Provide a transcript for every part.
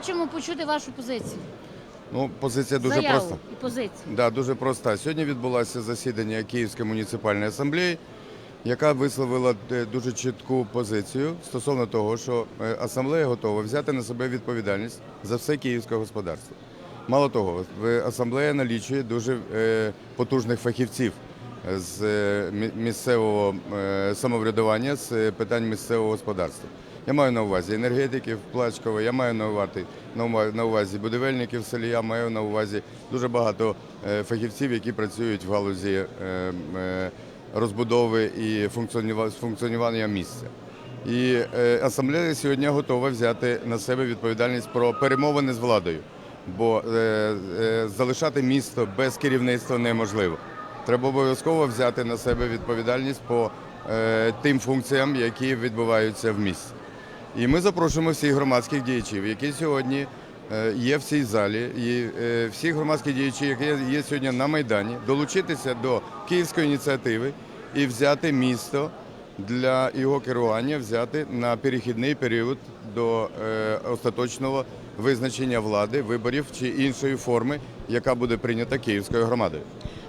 хочемо почути вашу позицію. Ну, позиція дуже Заяву проста. і позицію. Да, дуже проста. Сьогодні відбулося засідання Київської муніципальної асамблеї, яка висловила е, дуже чітку позицію стосовно того, що е, асамблея готова взяти на себе відповідальність за все київське господарство. Мало того, асамблея налічує дуже е, потужних фахівців з е, місцевого е, самоврядування з е, питань місцевого господарства. Я маю на увазі енергетиків Плачкова, я маю на увазі, на увазі будівельників селі, я маю на увазі дуже багато е, фахівців, які працюють в галузі е, е, розбудови і функціонува- функціонування місця. І асамблея сьогодні готова взяти на себе відповідальність про перемовини з владою, бо залишати місто без керівництва неможливо. Треба обов'язково взяти на себе відповідальність по тим функціям, які відбуваються в місті. І ми запрошуємо всіх громадських діячів, які сьогодні е, є в цій залі, і е, всіх громадських діячів, які є сьогодні на Майдані, долучитися до київської ініціативи і взяти місто для його керування, взяти на перехідний період до е, остаточного визначення влади, виборів чи іншої форми, яка буде прийнята київською громадою.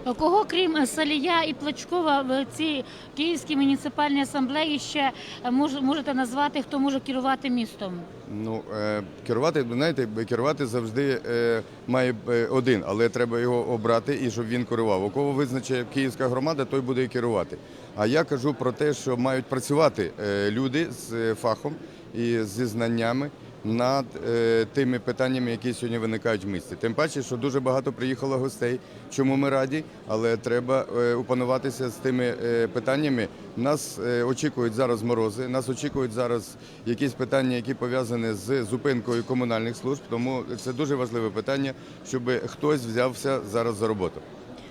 Кого крім Салія і Плачкова в цій Київській муніципальній асамблеї ще е, можете назвати, хто може керувати містом? Ну, е, керувати, знаєте, керувати завжди е, має е, один, але треба його обрати і щоб він керував. У кого визначить київська громада, той буде і керувати. А я кажу про те, що мають працювати е, люди з е, фахом і зі знаннями над е, тими питаннями, які сьогодні виникають в місті. Тим паче, що дуже багато приїхало гостей, чому ми раді, але треба е, опануватися з тими е, питаннями. Нас очікують зараз морози, нас очікують зараз якісь питання, які пов'язані з зупинкою комунальних служб. Тому це дуже важливе питання, щоб хтось взявся зараз за роботу.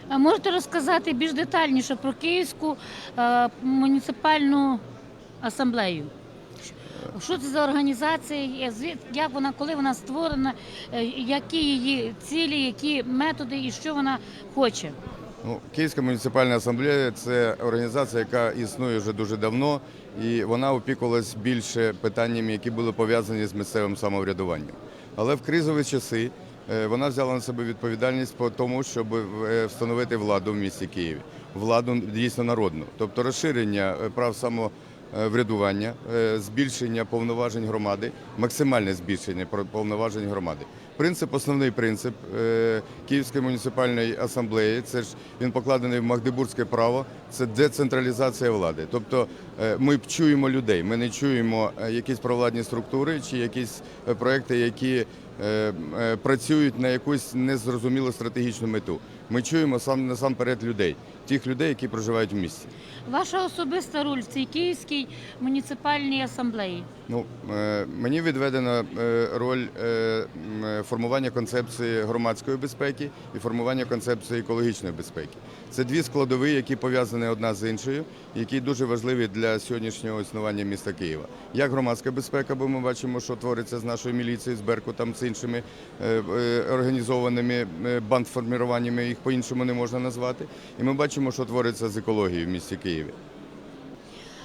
А можете розказати більш детальніше про Київську муніципальну асамблею? Що це за організація? Як вона, коли вона створена, е, які її цілі, які методи і що вона хоче? Ну, Київська муніципальна асамблея це організація, яка існує вже дуже давно, і вона опікувалась більше питаннями, які були пов'язані з місцевим самоврядуванням. Але в кризові часи е, вона взяла на себе відповідальність по тому, щоб е, встановити владу в місті Києві, владу дійсно народну, тобто розширення прав самоврядування, е, збільшення повноважень громади, максимальне збільшення повноважень громади. Принцип, основний принцип е, Київської муніципальної асамблеї, це ж він покладений в Магдебурзьке право, це децентралізація влади. Тобто е, ми чуємо людей, ми не чуємо е, якісь провладні структури чи якісь е, проекти, які е, е, працюють на якусь незрозумілу стратегічну мету. Ми чуємо сам насамперед людей, тих людей, які проживають в місті. Ваша особиста роль в цій Київській муніципальній асамблеї? Ну, е, мені відведена е, роль е, формування концепції громадської безпеки і формування концепції екологічної безпеки. Це дві складові, які пов'язані одна з іншою, які дуже важливі для сьогоднішнього існування міста Києва. Як громадська безпека, бо ми бачимо, що твориться з нашою міліцією, з Беркутом, з іншими організованими бандформуваннями, їх по-іншому не можна назвати. І ми бачимо, що твориться з екологією в місті Києві.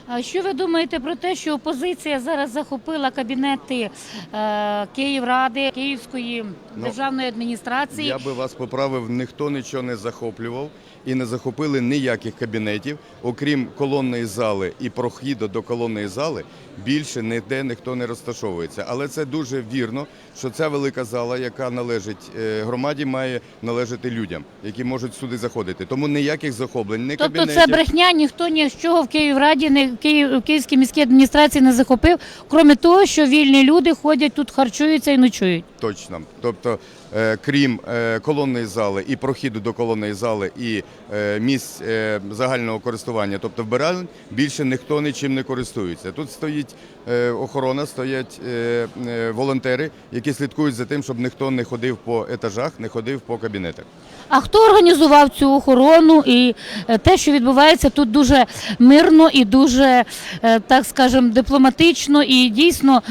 А що ви думаєте про те, що опозиція зараз захопила кабінети е, Київради, Київської державної адміністрації? Я би вас поправив, ніхто нічого не захоплював і не захопили ніяких кабінетів, окрім колонної зали і прохіду до колонної зали, більше ніде ніхто не розташовується. Але це дуже вірно, що ця велика зала, яка належить е, громаді, має належати людям, які можуть сюди заходити. Тому ніяких захоплень, ні Тобто кабінетів. це брехня, ніхто ні з чого в Київраді, не Київ, Київській міській адміністрації не захопив, крім того, що вільні люди ходять тут, харчуються і ночують. Точно. Тобто, е, крім е, колонної зали і прохіду до колонної зали і е, місць загального користування, тобто вбиралень, більше ніхто нічим не користується. Тут стоїть охорона, стоять волонтери, які слідкують за тим, щоб ніхто не ходив по етажах, не ходив по кабінетах. А хто організував цю охорону і те, що відбувається тут дуже мирно і дуже, так скажемо, дипломатично, і дійсно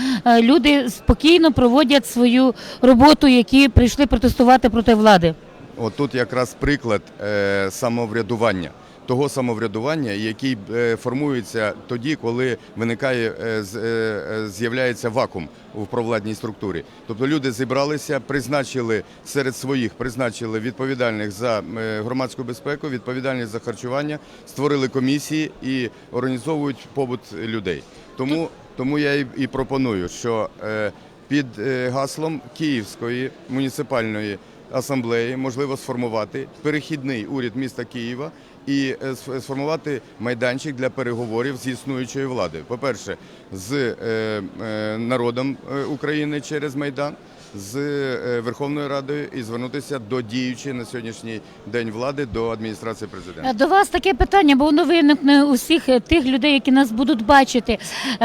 люди спокійно проводять свою роботу, які прийшли протестувати проти влади. От тут якраз приклад е, самоврядування. того самоврядування, який е, формується тоді, коли виникає е, з'являється вакуум у провладній структурі. Тобто люди зібралися, призначили серед своїх, призначили відповідальних за громадську безпеку, відповідальних за харчування, створили комісії і організовують побут людей. Тому, тому я і, пропоную, що під е, гаслом Київської муніципальної асамблеї можливо сформувати перехідний уряд міста Києва і е, сформувати майданчик для переговорів з існуючою владою. По-перше, з е, народом України через Майдан, з е, Верховною Радою і звернутися до діючої на сьогоднішній день влади до адміністрації президента. Е, До вас таке питання, бо воно виникне у всіх е, тих людей, які нас будуть бачити.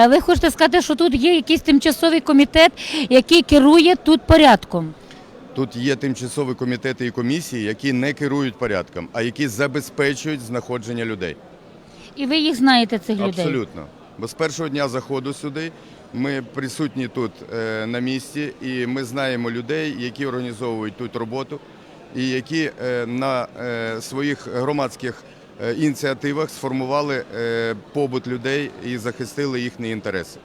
Ви хочете сказати, що тут є якийсь тимчасовий комітет, який керує тут порядком? Тут є тимчасові комітети і комісії, які не керують порядком, а які забезпечують знаходження людей. І ви їх знаєте, цих людей? Абсолютно. Бо з першого дня заходу сюди ми присутні тут е, на місці, і ми знаємо людей, які організовують тут роботу, і які е, на е, своїх громадських ініціативах сформували побут людей і захистили їхні інтереси.